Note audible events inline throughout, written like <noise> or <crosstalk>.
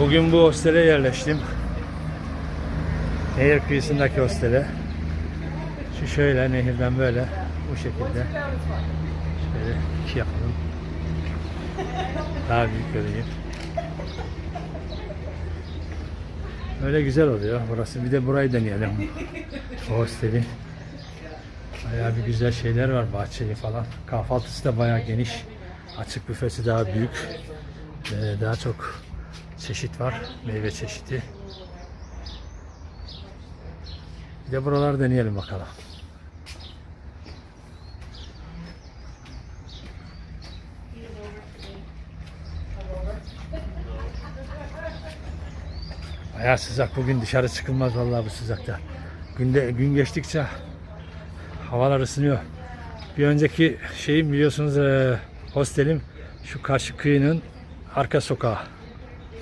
Bugün bu hostele yerleştim. Nehir kıyısındaki hostele. Şu şöyle nehirden böyle bu şekilde. Şöyle iki yapalım. Daha büyük göreyim. Öyle güzel oluyor burası. Bir de burayı deneyelim. Bu hosteli. Bayağı bir güzel şeyler var bahçeli falan. Kahvaltısı da bayağı geniş. Açık büfesi daha büyük. Ee, daha çok çeşit var. Meyve çeşidi. Bir de buraları deneyelim bakalım. Bayağı sıcak. Bugün dışarı çıkılmaz vallahi bu sıcakta. Günde gün geçtikçe havalar ısınıyor. Bir önceki şeyim biliyorsunuz e, hostelim şu karşı kıyının arka sokağı.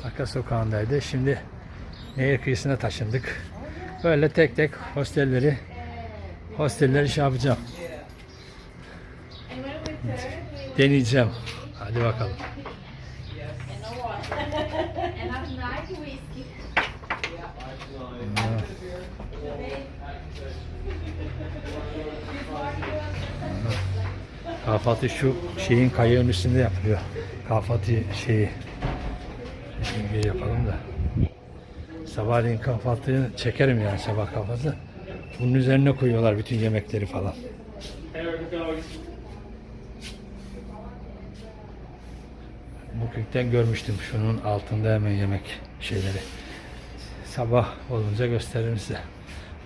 Arka sokağındaydı. Şimdi nehir kıyısına taşındık. Böyle tek tek hostelleri hostelleri şey yapacağım. Deneyeceğim. Hadi bakalım. Kahvaltı şu şeyin kayığın üstünde yapılıyor. Kahvaltı şeyi. Bir yapalım da. Sabahleyin kahvaltıyı çekerim yani sabah kahvaltı. Bunun üzerine koyuyorlar bütün yemekleri falan. Kökten görmüştüm şunun altında hemen yemek şeyleri. Sabah olunca gösteririm size.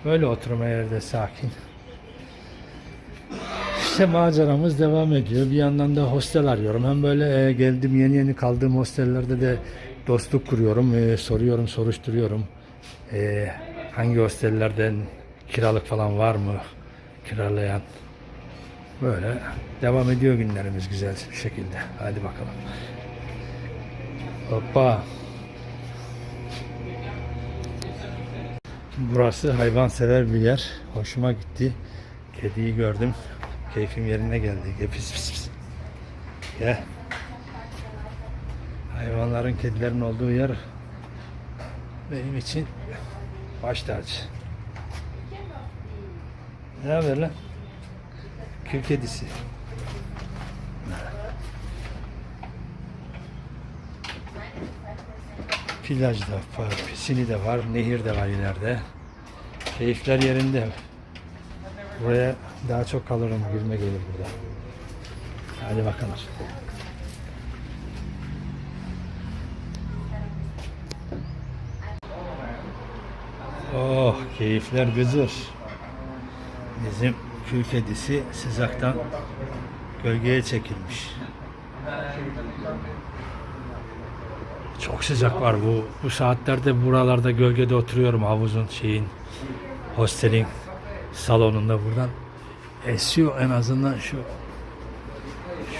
Böyle oturma yerde sakin. İşte maceramız devam ediyor. Bir yandan da hostel arıyorum. Hem böyle e, geldim yeni yeni kaldığım hostellerde de dostluk kuruyorum. E, soruyorum, soruşturuyorum. E, hangi hostellerden kiralık falan var mı? Kiralayan. Böyle devam ediyor günlerimiz güzel bir şekilde. Hadi bakalım. Hoppa. Burası hayvansever bir yer. Hoşuma gitti. Kediyi gördüm. Keyfim yerine geldi. Gel pis pis pis. Gel. Hayvanların, kedilerin olduğu yer benim için baş tacı. Ne haber lan? Kül kedisi. Plajda var, pisini de var, nehir de var ileride. Keyifler yerinde. Buraya daha çok kalırım, gülme gelir burada. Hadi bakalım. Oh, keyifler güzel. Bizim kül kedisi sıcaktan gölgeye çekilmiş. Çok sıcak var bu. Bu saatlerde buralarda gölgede oturuyorum havuzun şeyin hostelin salonunda buradan esiyor en azından şu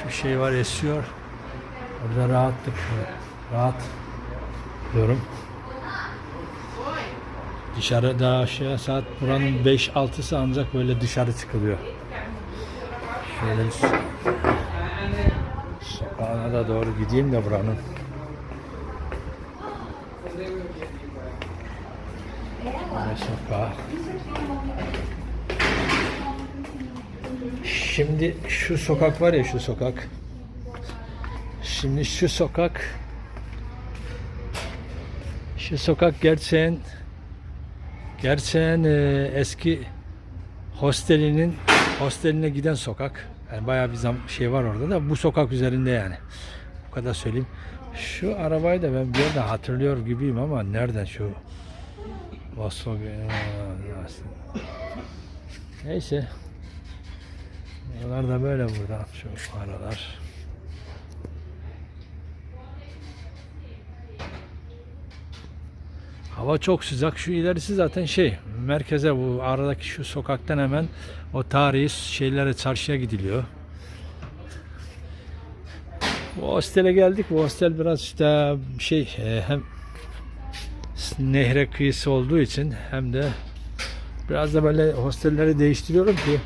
şu şey var esiyor. Orada rahatlık rahat diyorum. Dışarı daha aşağı saat buranın 5-6'sı ancak böyle dışarı çıkılıyor. Şöyle sokağına da doğru gideyim de buranın. Böyle sokağa. Şimdi şu sokak var ya şu sokak. Şimdi şu sokak şu sokak gerçeğin gerçeğin e, eski hostelinin hosteline giden sokak. Yani bayağı bir zam şey var orada da bu sokak üzerinde yani. Bu kadar söyleyeyim. Şu arabayı da ben bir yerden hatırlıyor gibiyim ama nereden şu Volkswagen Neyse. Buralar da böyle burada şu aralar. Hava çok sıcak. Şu ilerisi zaten şey merkeze bu aradaki şu sokaktan hemen o tarihi şeylere çarşıya gidiliyor. Bu hostele geldik. Bu hostel biraz işte şey e, hem nehre kıyısı olduğu için hem de biraz da böyle hostelleri değiştiriyorum ki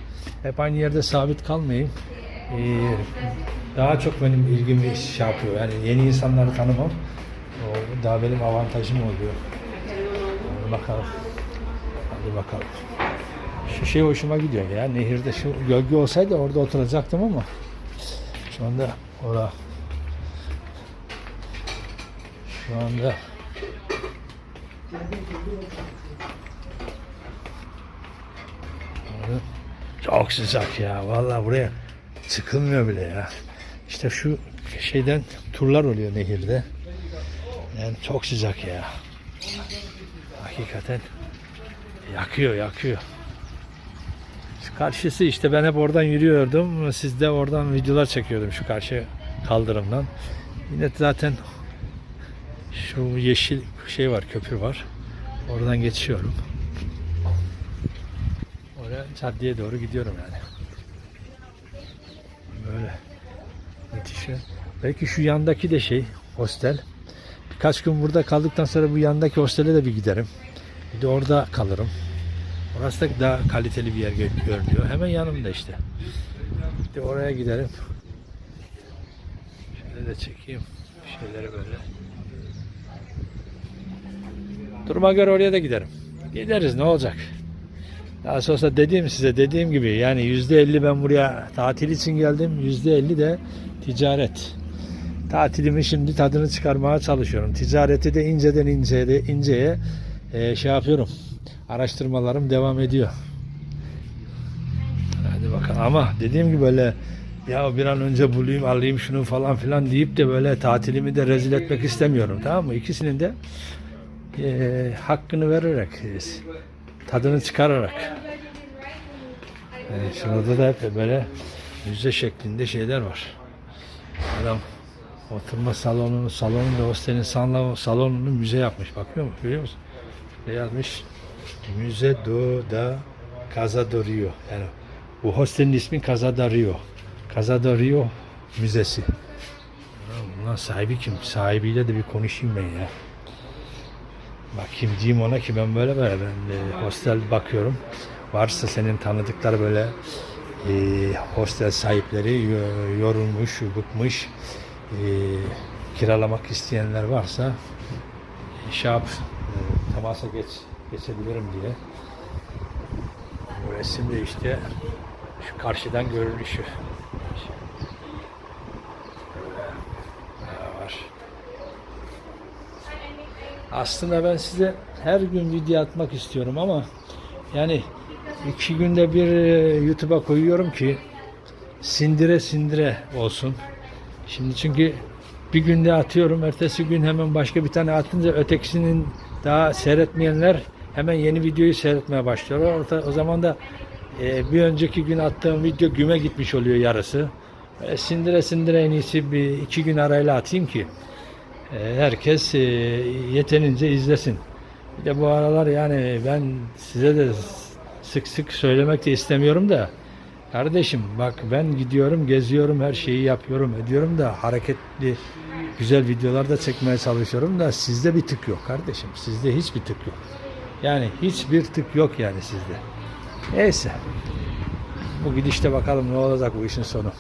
hep aynı yerde sabit kalmayayım. Ee, daha çok benim ilgimi şey yapıyor. Yani yeni insanları tanımam. O, daha benim avantajım oluyor. Bakalım. Hadi bakalım. Şu şey hoşuma gidiyor ya. Nehirde şu gölge olsaydı orada oturacaktım ama şu anda ora şu anda çok sıcak ya. Vallahi buraya çıkılmıyor bile ya. İşte şu şeyden turlar oluyor nehirde. Yani çok sıcak ya. Hakikaten yakıyor yakıyor. Şu karşısı işte ben hep oradan yürüyordum. Siz de oradan videolar çekiyordum şu karşı kaldırımdan. Yine zaten şu yeşil şey var köprü var. Oradan geçiyorum. Oraya caddeye doğru gidiyorum yani. Böyle. Müthiş. Belki şu yandaki de şey hostel. Birkaç gün burada kaldıktan sonra bu yandaki hostele de bir giderim. Bir de orada kalırım. Orası da daha kaliteli bir yer gö- görünüyor. Hemen yanımda işte. Bir de oraya giderim. Şöyle de çekeyim. Şeyleri böyle. Duruma göre oraya da giderim. Gideriz ne olacak? Daha sonra dediğim size dediğim gibi yani yüzde elli ben buraya tatil için geldim. Yüzde elli de ticaret. Tatilimin şimdi tadını çıkarmaya çalışıyorum. Ticareti de inceden inceye, inceye e, şey yapıyorum. Araştırmalarım devam ediyor. Hadi bakalım ama dediğim gibi böyle ya bir an önce bulayım alayım şunu falan filan deyip de böyle tatilimi de rezil etmek istemiyorum tamam mı? İkisinin de e, hakkını vererek e, tadını çıkararak e, şurada da hep böyle müze şeklinde şeyler var. Adam oturma salonunu, salonunu da hostelin salonu, salonunu müze yapmış. Bakıyor musun? Görüyor musun? Ne yazmış? Müze do da Casa do Rio. Yani bu hostelin ismi Casa da Rio. Casa da Rio Müzesi. Bunlar sahibi kim? Sahibiyle de bir konuşayım ben ya. Bakayım diyeyim ona ki ben böyle böyle ben e, hostel bakıyorum. Varsa senin tanıdıklar böyle e, hostel sahipleri yo- yorulmuş, bıkmış, e, kiralamak isteyenler varsa e, şey yap, e, temasa geç, geçebilirim diye. Bu resim de işte şu karşıdan görünüşü. Var. Aslında ben size her gün video atmak istiyorum ama yani iki günde bir e, YouTube'a koyuyorum ki sindire sindire olsun. Şimdi çünkü bir günde atıyorum, ertesi gün hemen başka bir tane atınca ötekisinin daha seyretmeyenler hemen yeni videoyu seyretmeye başlıyorlar. Orta, o zaman da e, bir önceki gün attığım video güme gitmiş oluyor yarısı. E, sindire sindire en iyisi bir iki gün arayla atayım ki e, herkes e, yetenince izlesin. Bir de bu aralar yani ben size de sık sık söylemek de istemiyorum da kardeşim bak ben gidiyorum geziyorum her şeyi yapıyorum ediyorum da hareketli güzel videolar da çekmeye çalışıyorum da sizde bir tık yok kardeşim sizde hiçbir tık yok. Yani hiçbir tık yok yani sizde. Neyse bu gidişte bakalım ne olacak bu işin sonu.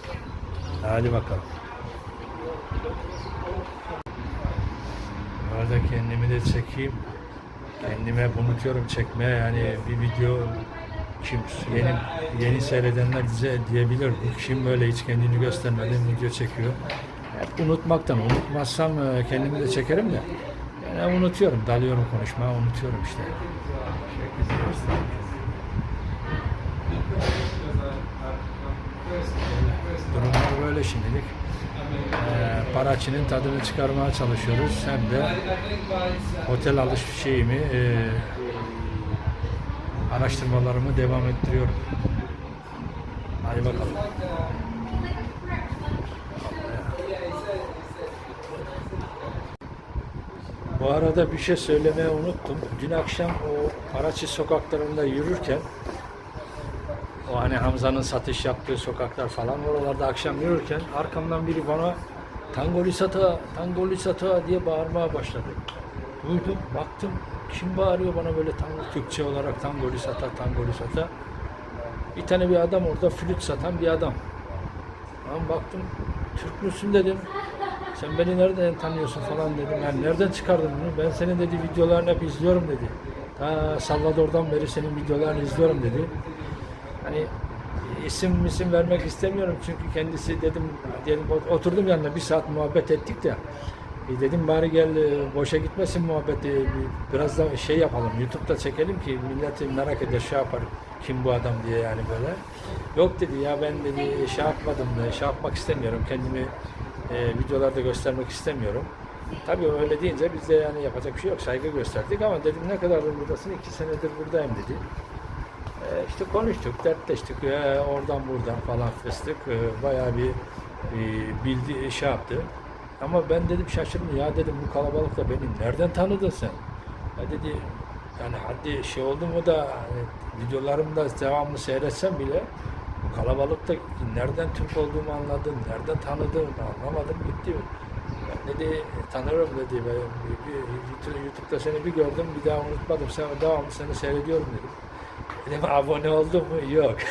Hadi bakalım. Bu arada kendimi de çekeyim. Kendime unutuyorum çekmeye yani bir video kim yeni yeni seyredenler bize diyebilir kim böyle hiç kendini göstermeden video çekiyor. Hep unutmaktan unutmazsam e, kendimi de çekerim de yani unutuyorum dalıyorum konuşmaya unutuyorum işte. Durumlar böyle şimdilik. Ee, Paraçı'nın tadını çıkarmaya çalışıyoruz. Hem de otel alış şeyimi e, araştırmalarımı devam ettiriyorum. Hadi bakalım. Bu arada bir şey söylemeye unuttum. Dün akşam o Paraçı sokaklarında yürürken o hani Hamza'nın satış yaptığı sokaklar falan oralarda akşam yürürken arkamdan biri bana Tangoli sata, Tangoli sata diye bağırmaya başladı. Duydum, baktım kim bağırıyor bana böyle tango Türkçe olarak Tangoli sata, Tangoli sata. Bir tane bir adam orada flüt satan bir adam. Ben baktım Türk müsün dedim. Sen beni nereden tanıyorsun falan dedim. Yani nereden çıkardın bunu? Ben senin dedi videolarını hep izliyorum dedi. Ta Salvador'dan beri senin videolarını izliyorum dedi. Hani isim isim vermek istemiyorum çünkü kendisi dedim dedim oturdum yanına bir saat muhabbet ettik de e, dedim bari gel e, boşa gitmesin muhabbeti. Bir- biraz da şey yapalım YouTube'da çekelim ki milleti merak eder şey yapar kim bu adam diye yani böyle. Yok dedi ya ben dedi şey yapmadım da şey yapmak istemiyorum. Kendimi e, videolarda göstermek istemiyorum. Tabii öyle deyince biz de yani yapacak bir şey yok saygı gösterdik ama dedim ne kadardır buradasın? İki senedir buradayım. dedi. E, işte konuştuk, dertleştik, e, oradan buradan falan fıstık. E, bayağı bir e, bildi, şey yaptı. Ama ben dedim şaşırdım ya dedim bu kalabalıkta beni nereden tanıdın sen? Ya dedi yani hadi şey oldu mu da hani, videolarımda devamlı seyretsem bile bu kalabalıkta nereden Türk olduğumu anladın, nereden tanıdın anlamadım gitti. Ben dedi tanırım dedi. Ben bir, bir, YouTube'da seni bir gördüm bir daha unutmadım. Sen devamlı seni seyrediyorum dedim. Dedim abone oldun mu? Yok. <laughs>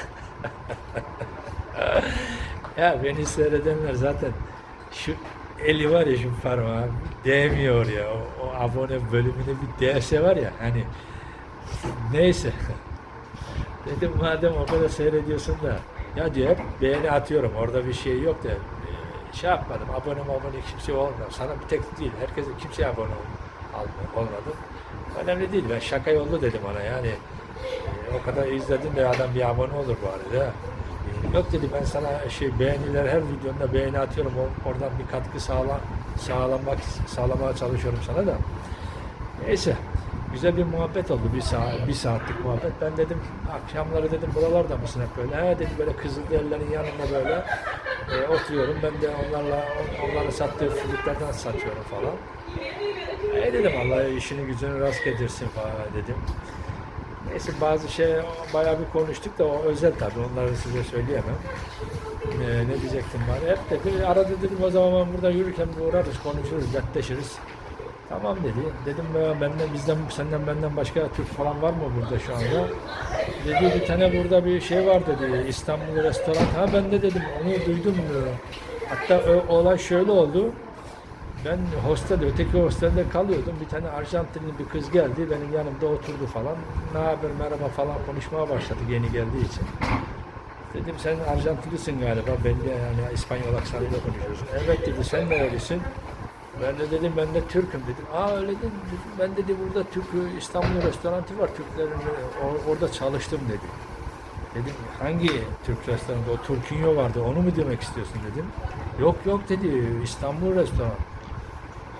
ya beni seyredenler zaten şu eli var ya şu parmağı değmiyor ya. O, o abone bölümünde bir değse var ya hani neyse. <laughs> Dedim madem o kadar seyrediyorsun da ya diyor hep beğeni atıyorum orada bir şey yok da e, şey yapmadım abone abone kimse olmuyor. Sana bir tek değil herkese kimseye abone ol, alma- olmadım. Önemli değil ben şaka yollu dedim ona yani e, o kadar izledin de adam bir abone olur bari de. Yok dedi ben sana şey beğeniler her videonda beğeni atıyorum oradan bir katkı sağla, sağlamak sağlamaya çalışıyorum sana da. Neyse güzel bir muhabbet oldu bir saat bir saatlik muhabbet. Ben dedim akşamları dedim buralarda mısın hep böyle? He dedi böyle Kızılderililerin yanında böyle e, oturuyorum. Ben de onlarla onların sattığı fırlıklardan satıyorum falan. E dedim Allah işini gücünü rast getirsin falan dedim. Neyse bazı şey bayağı bir konuştuk da o özel tabii onları size söyleyemem. Ee, ne diyecektim bari? Hep dedi arada dedim o zaman ben burada yürürken bir uğrarız konuşuruz dertleşiriz. Tamam dedi. Dedim "Ya benden bizden senden benden başka Türk falan var mı burada şu anda? Dedi bir tane burada bir şey var dedi İstanbul restoran. Ha ben de dedim onu duydum. Hatta o olay şöyle oldu. Ben hostelde, öteki hostelde kalıyordum. Bir tane Arjantinli bir kız geldi. Benim yanımda oturdu falan. Ne haber, merhaba falan konuşmaya başladı yeni geldiği için. Dedim sen Arjantinlisin galiba. Belli yani İspanyol aksanıyla konuşuyorsun. Evet dedi sen nerelisin? Ben de dedim ben de Türk'üm dedim. Aa öyle dedim. Ben dedi burada Türk İstanbul restoranı var. Türklerin or- orada çalıştım dedi. Dedim hangi Türk restoranında? O Turkinyo vardı. Onu mu demek istiyorsun dedim. Yok yok dedi. İstanbul restoran.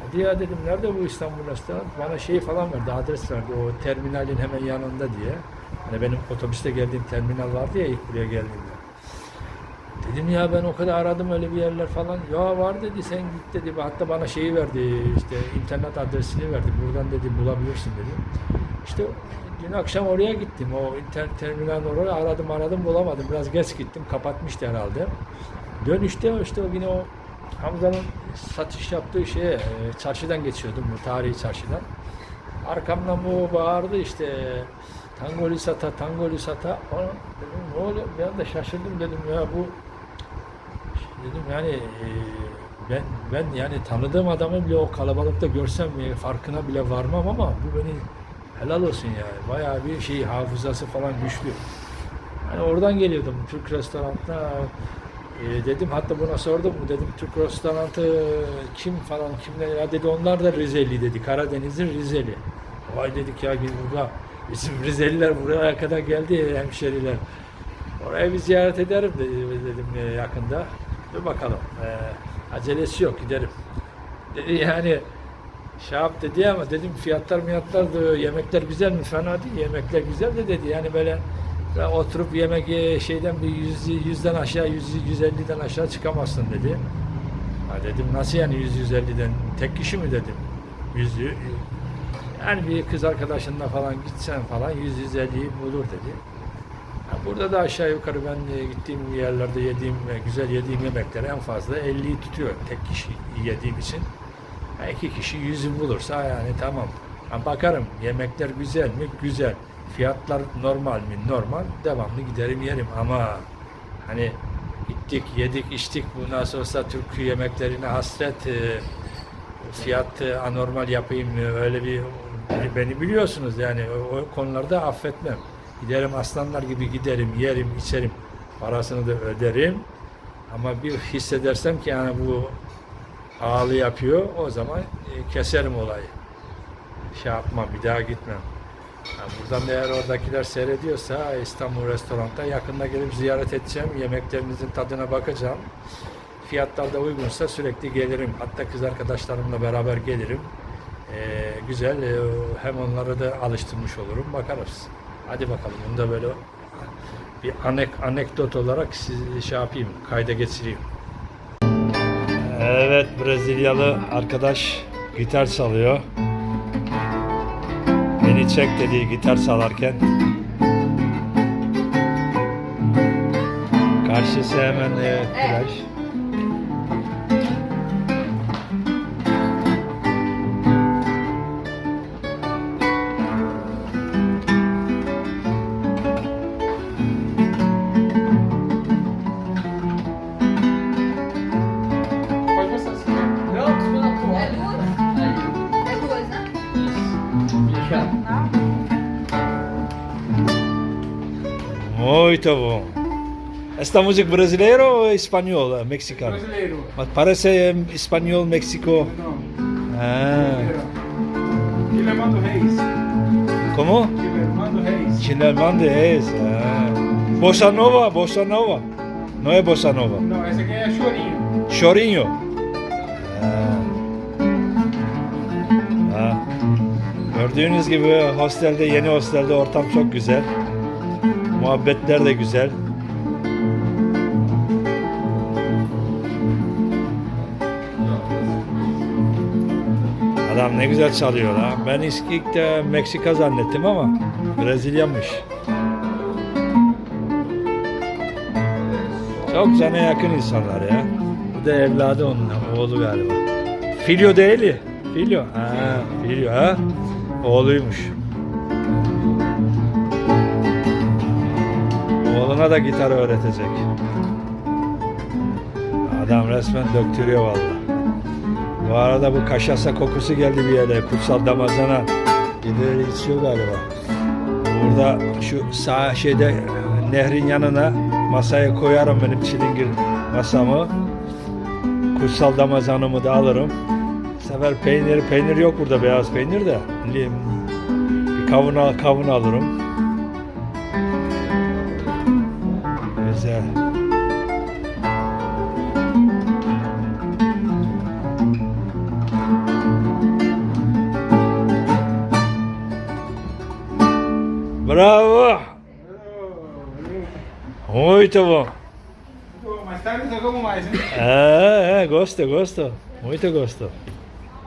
Hadi ya dedim nerede bu İstanbul restoran? Bana şey falan verdi, adres verdi o terminalin hemen yanında diye. Hani benim otobüste geldiğim terminal vardı ya ilk buraya geldiğimde. Dedim ya ben o kadar aradım öyle bir yerler falan. Ya var dedi sen git dedi. Hatta bana şeyi verdi işte internet adresini verdi. Buradan dedi bulabilirsin dedi. İşte dün akşam oraya gittim. O internet terminalin oraya aradım aradım bulamadım. Biraz geç gittim. Kapatmıştı herhalde. Dönüşte işte yine o Hamza'nın satış yaptığı şeye e, çarşıdan geçiyordum bu tarihi çarşıdan. Arkamdan bu bağırdı işte tangoli sata tangoli sata. Ona dedim ne oluyor? Ben de şaşırdım dedim ya bu dedim yani e, ben ben yani tanıdığım adamı bile o kalabalıkta görsem e, farkına bile varmam ama bu beni helal olsun yani. Bayağı bir şey hafızası falan güçlü. Hani oradan geliyordum Türk restoranına e, dedim hatta buna sordum dedim Türk restoranı kim falan kimler ya dedi onlar da Rizeli dedi Karadeniz'in Rizeli. Vay dedik ya biz burada bizim Rizeliler buraya kadar geldi hemşeriler. Oraya bir ziyaret ederim dedi, dedim e, yakında. Dur bakalım. E, acelesi yok giderim. Dedi yani şey yap dedi ama dedim fiyatlar miyatlar da yemekler güzel mi fena değil yemekler güzel de dedi yani böyle ya oturup yemek ye- şeyden bir yüz, yüzden aşağı yüz, 150'den aşağı çıkamazsın dedi. Ha dedim nasıl yani 100 150'den tek kişi mi dedim. Yüzü yani bir kız arkadaşınla falan gitsen falan 100 150'yi bulur dedi. Ha, burada da aşağı yukarı ben e, gittiğim yerlerde yediğim ve güzel yediğim yemekler en fazla 50'yi tutuyor tek kişi yediğim için. Ha, iki kişi 100'ü bulursa yani tamam. Ha, bakarım yemekler güzel mi? Güzel. Fiyatlar normal mi? Normal. Devamlı giderim yerim ama hani Gittik, yedik, içtik. Bu nasıl olsa Türk yemeklerine hasret. e, fiyat e, anormal yapayım e, öyle bir beni, beni biliyorsunuz yani o, o konularda affetmem. Giderim aslanlar gibi giderim, yerim, içerim. Parasını da öderim. Ama bir hissedersem ki yani bu ağlı yapıyor o zaman e, keserim olayı. Şey yapmam, bir daha gitmem. Buradan da eğer oradakiler seyrediyorsa İstanbul restoranda yakında gelip ziyaret edeceğim. Yemeklerinizin tadına bakacağım. Fiyatlar da uygunsa sürekli gelirim. Hatta kız arkadaşlarımla beraber gelirim. Ee, güzel e, hem onları da alıştırmış olurum. Bakarız. Hadi bakalım. Bunu da böyle bir anek anekdot olarak size şey yapayım. Kayda geçireyim. Evet Brezilyalı arkadaş gitar çalıyor. Beni çek dediği gitar çalarken karşısı hemen e. Pode Muito bom. Esta música brasileira ou espanhola, mexicana? Brasileiro. Mas parece espanhol, México. Não. Ah, Guilhermando Reis. como? Guilhermando Reis. Chinelandês. Ah. Bossa Nova, Bossa Nova. Não é Bossa Nova. Não, esse aqui é chorinho. Chorinho. Ah. Ah. Gördüğünüz gibi hostelde, yeni hostelde ortam çok güzel. Muhabbetler de güzel. Adam ne güzel çalıyor la. Ben ilk, de Meksika zannettim ama Brezilyamış. Çok cana yakın insanlar ya. Bu da evladı onun, oğlu galiba. Filio değil. Filio. Ha, Filio ha. Oğluymuş. Oğluna da gitar öğretecek. Adam resmen döktürüyor vallahi. Bu arada bu kaşasa kokusu geldi bir yere. Kutsal damazana. Birileri içiyor galiba. Burada şu sağ şeyde e, nehrin yanına masaya koyarım benim çilingir masamı. Kutsal damazanımı da alırım. Bu sefer peynir, peynir yok burada beyaz peynir de. Bir kavun, kavun alırım. Muito bom! Mais tarde tocamos mais, hein? É, é, gosto, gosto. Muito gosto.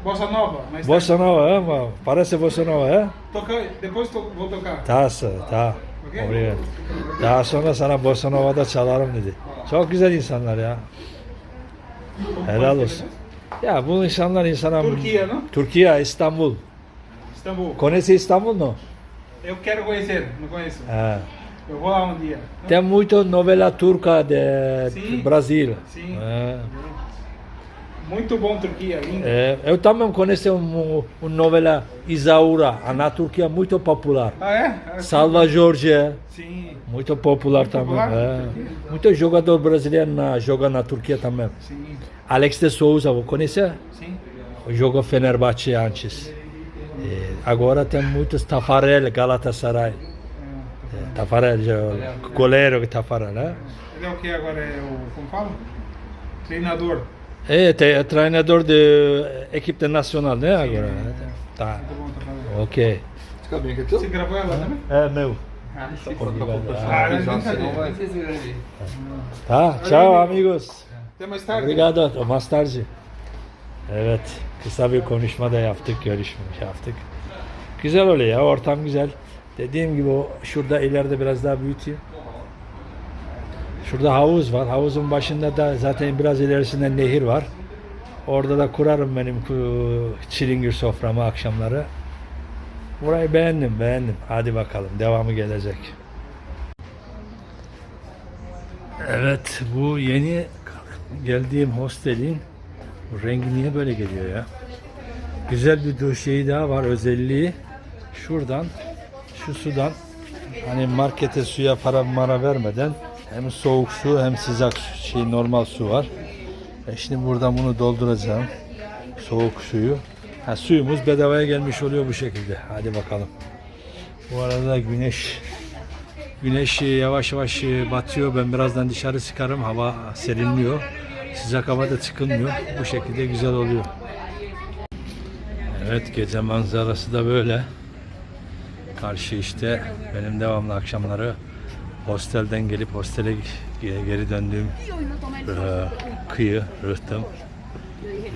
Bossa Nova. Mais tarde. Bossa Nova, é, mano? Parece Bossa Nova, é? Toca... Depois to... vou tocar. Tá, sa- tá. Okey? Obrigado. Daha sonra sana Bossa Nova'da çalarım dedi. Çok güzel insanlar ya. Helal olsun. Ya bu insanlar insana... Turquia, não? Türkiye, İstanbul. Istambul. Conhece İstanbul no? Eu quero conhecer, não conheço. É. Eu vou lá um dia. Tem muito novela turca de Sim. Brasil. Sim. É. Muito bom Turquia, lindo. É, eu também conheço um, um novela Isaura, na Turquia muito popular. Ah, é? Ah, Salva Jorge, Sim, muito popular Muito também. popular? É. Muito jogador brasileiro na, joga na Turquia também. sim, Alex de Souza, vou conhecer? sim. Jogou Fenerbahçe antes. É, agora tem muitos Tafarel, Galatasaray. Ah, É, Tafarel, já- goleiro Tafarel, né? Ele é o que agora? É o. Como fala? Treinador. É, é treinador de equipe nacional, né? Agora. Tá, Muito bom tá falando. ok. Você gravou ela também? É meu. Ah. Ah, é brincadeira. Tá, tchau amigos. Até mais tarde. Obrigado. Mais tarde. Evet. Kısa bir konuşma da yaptık, görüşme yaptık. Güzel oluyor ya, ortam güzel. Dediğim gibi o şurada ileride biraz daha büyüteyim. Şurada havuz var. Havuzun başında da zaten biraz ilerisinde nehir var. Orada da kurarım benim çilingir soframı akşamları. Burayı beğendim, beğendim. Hadi bakalım, devamı gelecek. Evet bu yeni geldiğim hostelin rengi niye böyle geliyor ya? Güzel bir duş şeyi daha var özelliği. Şuradan şu sudan hani markete suya para mara vermeden hem soğuk su hem sıcak şey normal su var. E şimdi buradan bunu dolduracağım. Soğuk suyu. Ha, suyumuz bedavaya gelmiş oluyor bu şekilde. Hadi bakalım. Bu arada güneş güneş e, yavaş yavaş e, batıyor. Ben birazdan dışarı çıkarım. Hava serinliyor. Sıcak havada çıkılmıyor. Bu şekilde güzel oluyor. Evet gece manzarası da böyle. Karşı işte benim devamlı akşamları hostelden gelip hostele ge- geri döndüğüm e, kıyı, rıhtım.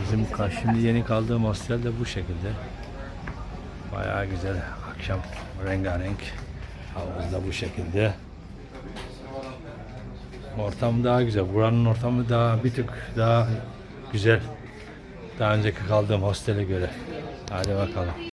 Bizim şimdi yeni kaldığım hostel de bu şekilde. Bayağı güzel akşam rengarenk. Havuz da bu şekilde. Ortam daha güzel. Buranın ortamı daha bir tık daha güzel. Daha önceki kaldığım hostele göre. Hadi bakalım.